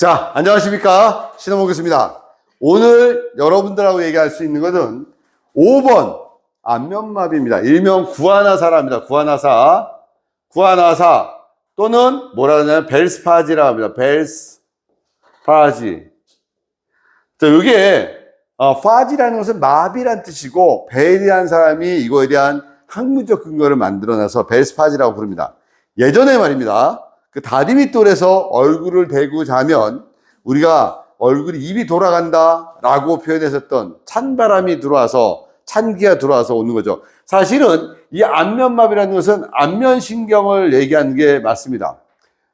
자, 안녕하십니까. 신호모겠습니다. 오늘 여러분들하고 얘기할 수 있는 것은 5번 안면마비입니다. 일명 구아나사랍니다. 구아나사. 구아나사 또는 뭐라 하냐면 벨스파지라고 합니다. 벨스파지. 자, 이게 어, 파지라는 것은 마비란 뜻이고 벨이라는 사람이 이거에 대한 학문적 근거를 만들어내서 벨스파지라고 부릅니다. 예전에 말입니다. 그 다리 밑돌에서 얼굴을 대고 자면 우리가 얼굴이 입이 돌아간다 라고 표현했었던 찬바람이 들어와서 찬기가 들어와서 오는 거죠. 사실은 이 안면마비라는 것은 안면신경을 얘기하는 게 맞습니다.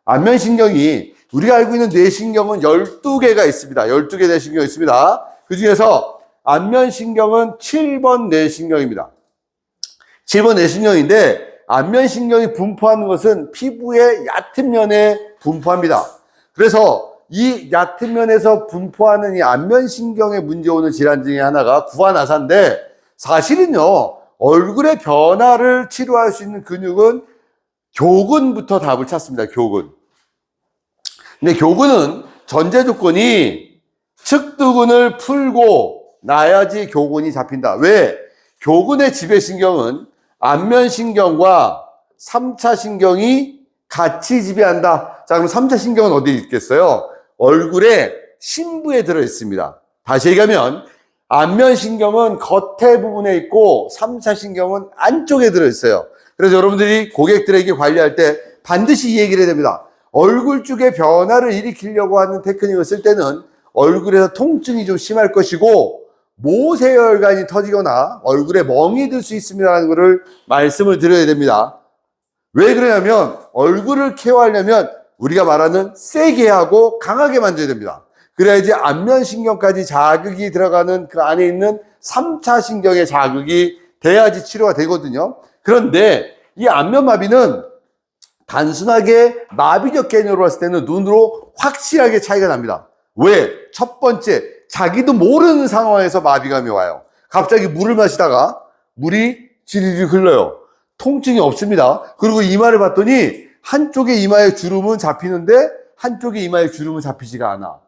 안면신경이 우리가 알고 있는 뇌신경은 12개가 있습니다. 12개 뇌신경이 있습니다. 그 중에서 안면신경은 7번 뇌신경입니다. 7번 뇌신경인데 안면신경이 분포하는 것은 피부의 얕은 면에 분포합니다. 그래서 이 얕은 면에서 분포하는 이 안면신경에 문제 오는 질환 중에 하나가 구안아사인데 사실은요 얼굴의 변화를 치료할 수 있는 근육은 교근부터 답을 찾습니다. 교근. 근데 교근은 전제 조건이 측두근을 풀고 나야지 교근이 잡힌다. 왜? 교근의 지배신경은 안면신경과 3차 신경이 같이 지배한다. 자, 그럼 3차 신경은 어디 있겠어요? 얼굴의 심부에 들어 있습니다. 다시 얘기하면, 안면신경은 겉에 부분에 있고, 3차 신경은 안쪽에 들어 있어요. 그래서 여러분들이 고객들에게 관리할 때 반드시 이 얘기를 해야 됩니다. 얼굴 쪽에 변화를 일으키려고 하는 테크닉을 쓸 때는 얼굴에서 통증이 좀 심할 것이고, 모세혈관이 터지거나 얼굴에 멍이 들 수 있습니다라는 것을 말씀을 드려야 됩니다. 왜 그러냐면 얼굴을 케어하려면 우리가 말하는 세게 하고 강하게 만져야 됩니다. 그래야지 안면신경까지 자극이 들어가는 그 안에 있는 3차 신경의 자극이 돼야지 치료가 되거든요. 그런데 이 안면마비는 단순하게 마비적 개념으로 봤을 때는 눈으로 확실하게 차이가 납니다. 왜? 첫 번째, 자기도 모르는 상황에서 마비감이 와요. 갑자기 물을 마시다가 물이 지리리 흘러요. 통증이 없습니다. 그리고 이마를 봤더니 한쪽의 이마에 주름은 잡히는데 한쪽의 이마에 주름은 잡히지가 않아.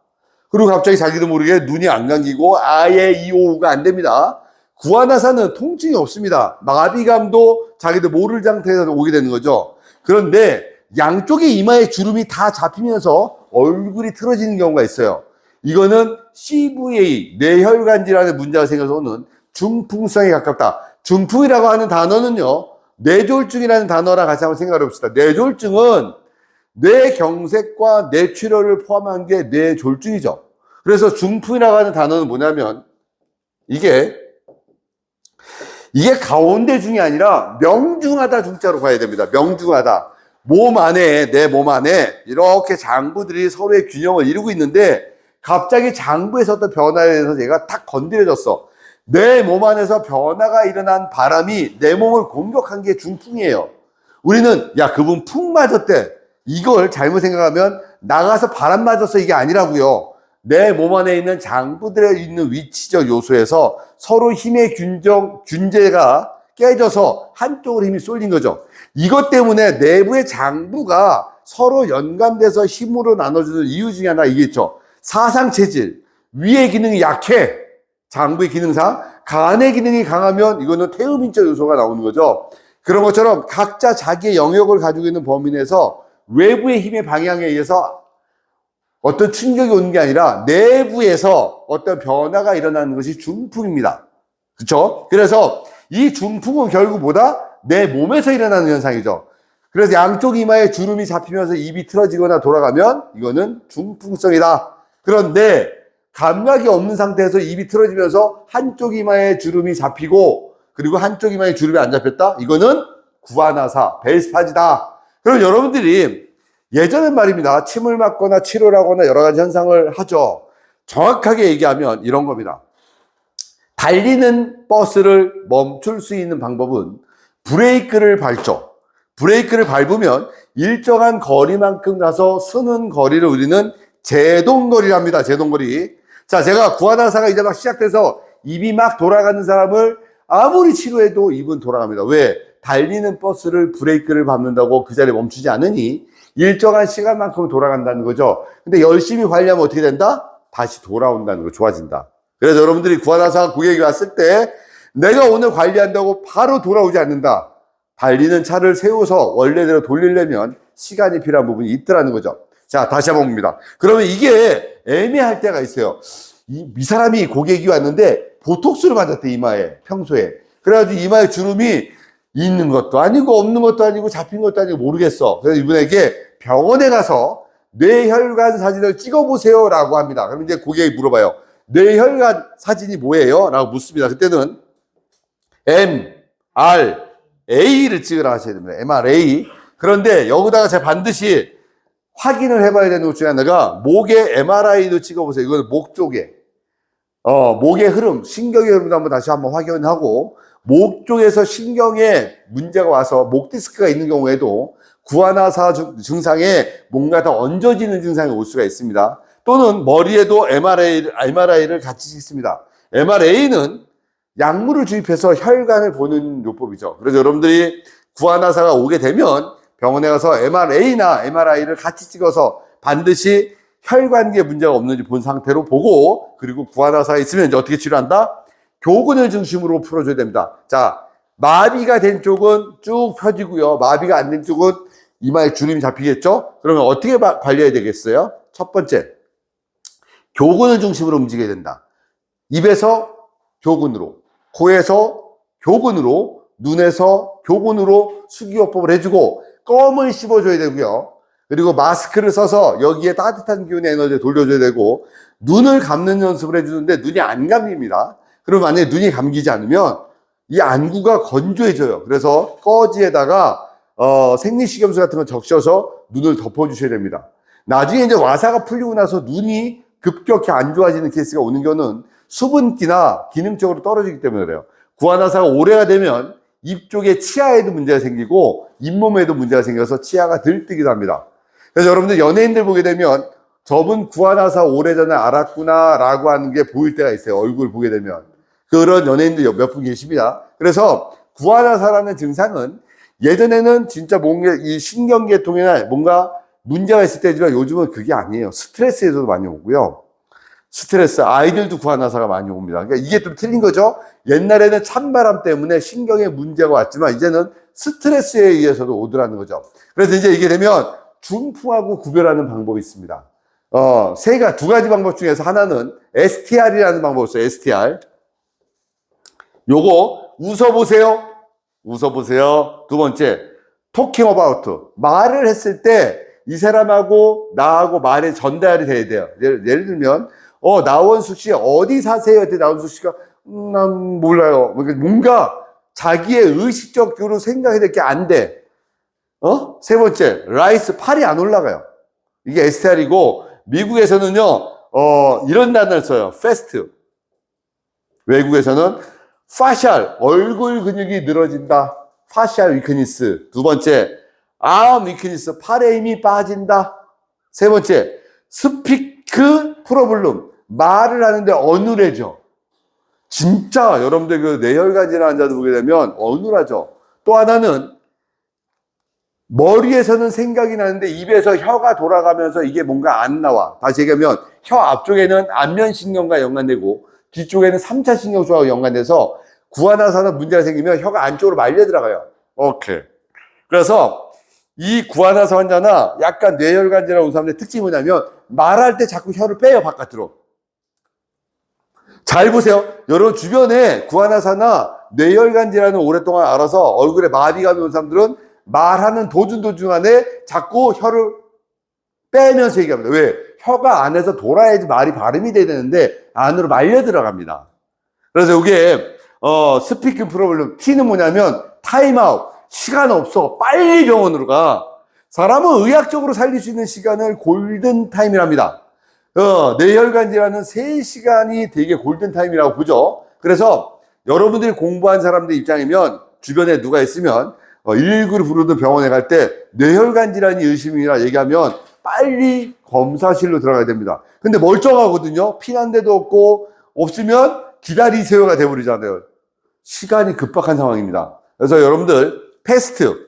그리고 갑자기 자기도 모르게 눈이 안 감기고 아예 이오우가 안 됩니다. 구아나사는 통증이 없습니다. 마비감도 자기도 모를 상태에서 오게 되는 거죠. 그런데 양쪽의 이마에 주름이 다 잡히면서 얼굴이 틀어지는 경우가 있어요. 이거는 CVA, 뇌혈관 질환의 문제가 생겨서 오는 중풍성에 가깝다. 중풍이라고 하는 단어는요, 뇌졸중이라는 단어랑 같이 한번 생각해 봅시다. 뇌졸중은 뇌경색과 뇌출혈을 포함한 게 뇌졸중이죠. 그래서 중풍이라고 하는 단어는 뭐냐면, 이게, 이게 가운데 중이 아니라 명중하다 중자로 가야 됩니다. 명중하다. 몸 안에, 내 몸 안에 이렇게 장부들이 서로의 균형을 이루고 있는데, 갑자기 장부에서 어떤 변화에 대해서 얘가 탁 건드려졌어. 내 몸 안에서 변화가 일어난 바람이 내 몸을 공격한 게 중풍이에요. 우리는 야 그분 풍 맞았대. 이걸 잘못 생각하면 나가서 바람 맞았어 이게 아니라고요. 내 몸 안에 있는 장부들에 있는 위치적 요소에서 서로 힘의 균정 균제가 깨져서 한쪽으로 힘이 쏠린 거죠. 이것 때문에 내부의 장부가 서로 연관돼서 힘으로 나눠주는 이유 중에 하나 이겠죠. 사상 체질, 위의 기능이 약해. 장부의 기능상. 간의 기능이 강하면 이거는 태음인적 요소가 나오는 거죠. 그런 것처럼 각자 자기의 영역을 가지고 있는 범위 내에서 외부의 힘의 방향에 의해서 어떤 충격이 오는 게 아니라 내부에서 어떤 변화가 일어나는 것이 중풍입니다. 그렇죠? 그래서 이 중풍은 결국 뭐다? 내 몸에서 일어나는 현상이죠. 그래서 양쪽 이마에 주름이 잡히면서 입이 틀어지거나 돌아가면 이거는 중풍성이다. 그런데 감각이 없는 상태에서 입이 틀어지면서 한쪽 이마에 주름이 잡히고 그리고 한쪽 이마에 주름이 안 잡혔다? 이거는 구아나사, 벨스파지다. 그럼 여러분들이 예전엔 말입니다. 침을 맞거나 치료를 하거나 여러 가지 현상을 하죠. 정확하게 얘기하면 이런 겁니다. 달리는 버스를 멈출 수 있는 방법은 브레이크를 밟죠. 브레이크를 밟으면 일정한 거리만큼 가서 서는 거리를 우리는 제동거리랍니다. 제동거리. 자, 제가 구하나사가 이제 막 시작돼서 입이 막 돌아가는 사람을 아무리 치료해도 입은 돌아갑니다. 왜? 달리는 버스를 브레이크를 밟는다고 그 자리에 멈추지 않으니 일정한 시간만큼 돌아간다는 거죠. 근데 열심히 관리하면 어떻게 된다? 다시 돌아온다는 거, 좋아진다. 그래서 여러분들이 구하나사 고객이 왔을 때 내가 오늘 관리한다고 바로 돌아오지 않는다. 달리는 차를 세워서 원래대로 돌리려면 시간이 필요한 부분이 있더라는 거죠. 자, 다시 한번 봅니다. 그러면 이게 애매할 때가 있어요. 이, 이 사람이 고객이 왔는데 보톡스를 맞았대, 이마에, 평소에. 그래가지고 이마에 주름이 있는 것도 아니고 없는 것도 아니고 잡힌 것도 아니고 모르겠어. 그래서 이분에게 병원에 가서 뇌혈관 사진을 찍어보세요. 라고 합니다. 그럼 이제 고객이 물어봐요. 뇌혈관 사진이 뭐예요? 라고 묻습니다. 그때는 M, R, A를 찍으라 하셔야 됩니다. MRA. 그런데 여기다가 제가 반드시 확인을 해봐야 되는 것 중에 하나가 목에 MRI도 찍어보세요. 이거는 목 쪽에. 어, 목의 흐름, 신경의 흐름도 한번 다시 한번 확인하고, 목 쪽에서 신경에 문제가 와서 목 디스크가 있는 경우에도 증- 증상에 뭔가 더 얹어지는 증상이 올 수가 있습니다. 또는 머리에도 MRI, MRI를 같이 찍습니다. MRA는 약물을 주입해서 혈관을 보는 요법이죠. 그래서 여러분들이 구안화사가 오게 되면 병원에 가서 MRA나 MRI를 같이 찍어서 반드시 혈관계에 문제가 없는지 본 상태로 보고 그리고 구안화사가 있으면 이제 어떻게 치료한다? 교근을 중심으로 풀어줘야 됩니다. 자, 마비가 된 쪽은 쭉 펴지고요. 마비가 안 된 쪽은 이마에 주름이 잡히겠죠? 그러면 어떻게 바- 관리해야 되겠어요? 첫 번째, 교근을 중심으로 움직여야 된다. 입에서 교근으로, 코에서 교근으로, 눈에서 교근으로 수기요법을 해주고 껌을 씹어줘야 되고요. 그리고 마스크를 써서 여기에 따뜻한 기운의 에너지를 돌려줘야 되고 눈을 감는 연습을 해주는데 눈이 안 감깁니다. 그럼 만약에 눈이 감기지 않으면 이 안구가 건조해져요. 그래서 꺼지에다가 어, 생리식염수 같은 거 적셔서 눈을 덮어주셔야 됩니다. 나중에 이제 와사가 풀리고 나서 눈이 급격히 안 좋아지는 케이스가 오는 경우는 수분기나 기능적으로 떨어지기 때문에 그래요. 구안화사가 오래가 되면 입 쪽에 치아에도 문제가 생기고 잇몸에도 문제가 생겨서 치아가 들뜨기도 합니다. 그래서 여러분들 연예인들 보게 되면 저분 구안화사 오래전에 알았구나 라고 하는 게 보일 때가 있어요. 얼굴 보게 되면. 그런 연예인들 몇 분 계십니다. 그래서 구안화사라는 증상은 예전에는 진짜 뭔가 이 신경계통이나 뭔가 문제가 있을 때지만 요즘은 그게 아니에요. 스트레스에서도 많이 오고요. 스트레스, 아이들도 구안화사가 많이 옵니다. 그러니까 이게 좀 틀린 거죠. 옛날에는 찬바람 때문에 신경에 문제가 왔지만 이제는 스트레스에 의해서도 오더라는 거죠. 그래서 이제 이게 되면 중풍하고 구별하는 방법이 있습니다. 어, 세 가, 두 가지 방법 중에서 하나는 STR이라는 방법이 있어요. STR. 요거 웃어보세요. 웃어보세요. 두 번째, talking about. 말을 했을 때 이 사람하고 나하고 말의 전달이 돼야 돼요. 예를, 예를 들면, 어, 나원숙 씨 어디 사세요? 때 나원숙 씨가, 음, 난 몰라요. 그러니까 뭔가 자기의 의식적으로 생각이 될게 안 돼. 어? 세 번째, 라이스 팔이 안 올라가요. 이게 STR이고, 미국에서는요, 어, 이런 단어를 써요. 패스트. 외국에서는 파셜, 얼굴 근육이 늘어진다. 파셜 위크니스. 두 번째, 암 위크니스, 팔의 힘이 빠진다. 세 번째, 스피크 프로블럼. 말을 하는데 어눌해져. 진짜 여러분들 그 뇌혈관 질환 환자들 보게 되면 어눌하죠. 또 하나는 머리에서는 생각이 나는데 입에서 혀가 돌아가면서 이게 뭔가 안 나와. 다시 얘기하면 혀 앞쪽에는 안면신경과 연관되고 뒤쪽에는 3차 신경소하고 연관돼서 구안화사나 문제가 생기면 혀가 안쪽으로 말려 들어가요. 오케이. 그래서 이 구안화사 환자나 약간 뇌혈관 질환 온 사람들의 특징이 뭐냐면 말할 때 자꾸 혀를 빼요, 바깥으로. 잘 보세요. 여러분 주변에 구안화사나 뇌혈관 질환을 오랫동안 알아서 얼굴에 마비가 온 사람들은 말하는 도중 도중 안에 자꾸 혀를 빼면서 얘기합니다. 왜? 혀가 안에서 돌아야지 말이 발음이 돼야 되는데 안으로 말려 들어갑니다. 그래서 이게 어 스피킹 프로블럼 T는 뭐냐면 타임아웃 시간 없어 빨리 병원으로 가 사람은 의학적으로 살릴 수 있는 시간을 골든 타임이랍니다. 어, 뇌혈관 질환은 3시간이 되게 골든 타임이라고 보죠. 그래서 여러분들이 공부한 사람들 입장이면 주변에 누가 있으면 어, 119를 부르든 병원에 갈 때 뇌혈관 질환이 의심이라 얘기하면 빨리 검사실로 들어가야 됩니다. 근데 멀쩡하거든요. 피난 데도 없고 없으면 기다리세요가 돼버리잖아요. 시간이 급박한 상황입니다. 그래서 여러분들 패스트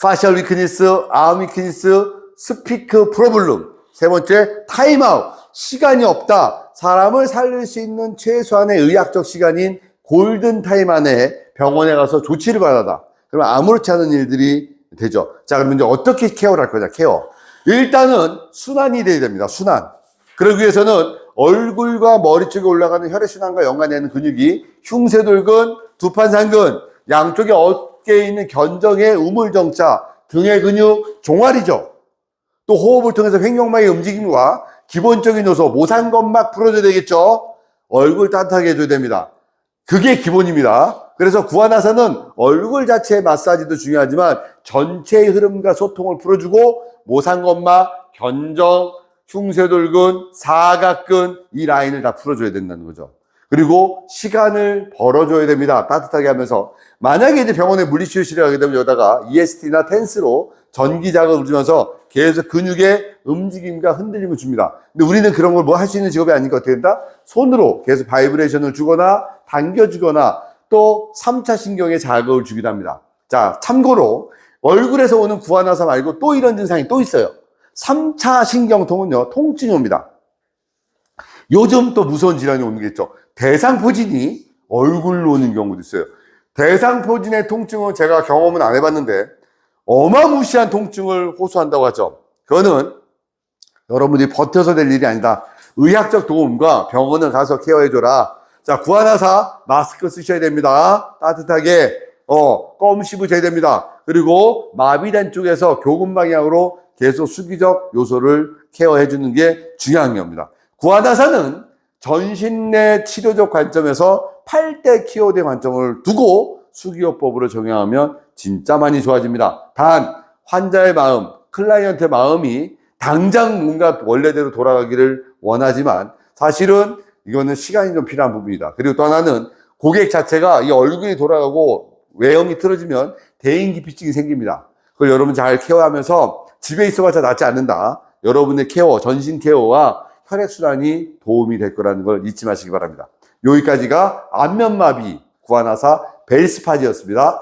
파셜 위크니스, 아움 위크니스, 스피크 프로블럼. 세 번째, 타임아웃. 시간이 없다. 사람을 살릴 수 있는 최소한의 의학적 시간인 골든 타임 안에 병원에 가서 조치를 받아다. 그러면 아무렇지 않은 일들이 되죠. 자, 그러면 이제 어떻게 케어를 할 거냐, 케어. 일단은 순환이 돼야 됩니다. 순환. 그러기 위해서는 얼굴과 머리 쪽에 올라가는 혈액순환과 연관되어 있는 근육이 흉쇄돌근, 두판상근, 양쪽에 어깨에 있는 견정의 우물정자, 등의 근육, 종아리죠. 또 호흡을 통해서 횡격막의 움직임과 기본적인 요소, 모상건막 풀어줘야 되겠죠. 얼굴 따뜻하게 해줘야 됩니다. 그게 기본입니다. 그래서 구하나사는 얼굴 자체의 마사지도 중요하지만 전체의 흐름과 소통을 풀어주고 모상건막, 견정, 흉쇄돌근, 사각근 이 라인을 다 풀어줘야 된다는 거죠. 그리고 시간을 벌어줘야 됩니다. 따뜻하게 하면서. 만약에 이제 병원에 물리치료실에 가게 되면 여기다가 EST나 텐스로 전기 자극을 주면서 계속 근육의 움직임과 흔들림을 줍니다. 근데 우리는 그런 걸 뭐 할 수 있는 직업이 아니니까 어떻게 된다? 손으로 계속 바이브레이션을 주거나 당겨주거나 또 3차 신경에 자극을 주기도 합니다. 자, 참고로 얼굴에서 오는 구안화사 말고 또 이런 증상이 또 있어요. 3차 신경통은요, 통증이 옵니다. 요즘 또 무서운 질환이 오는 게 있죠. 대상포진이 얼굴로 오는 경우도 있어요. 대상포진의 통증은 제가 경험은 안 해봤는데 어마무시한 통증을 호소한다고 하죠. 그거는 여러분들이 버텨서 될 일이 아니다. 의학적 도움과 병원을 가서 케어해줘라. 자, 구하나사 마스크 쓰셔야 됩니다. 따뜻하게, 어, 껌 씹으셔야 됩니다. 그리고 마비된 쪽에서 교근 방향으로 계속 수기적 요소를 케어해주는 게 중요한 겁니다. 구하나사는 전신 내 치료적 관점에서 8대 키워드 관점을 두고 수기요법으로 적용하면 진짜 많이 좋아집니다. 단, 환자의 마음, 클라이언트의 마음이 당장 뭔가 원래대로 돌아가기를 원하지만 사실은 이거는 시간이 좀 필요한 부분이다. 그리고 또 하나는 고객 자체가 이 얼굴이 돌아가고 외형이 틀어지면 대인 기피증이 생깁니다. 그걸 여러분 잘 케어하면서 집에 있어봤자 낫지 않는다. 여러분의 케어, 전신 케어와 혈액순환이 도움이 될 거라는 걸 잊지 마시기 바랍니다. 여기까지가 안면마비 구하나사 벨스파지였습니다.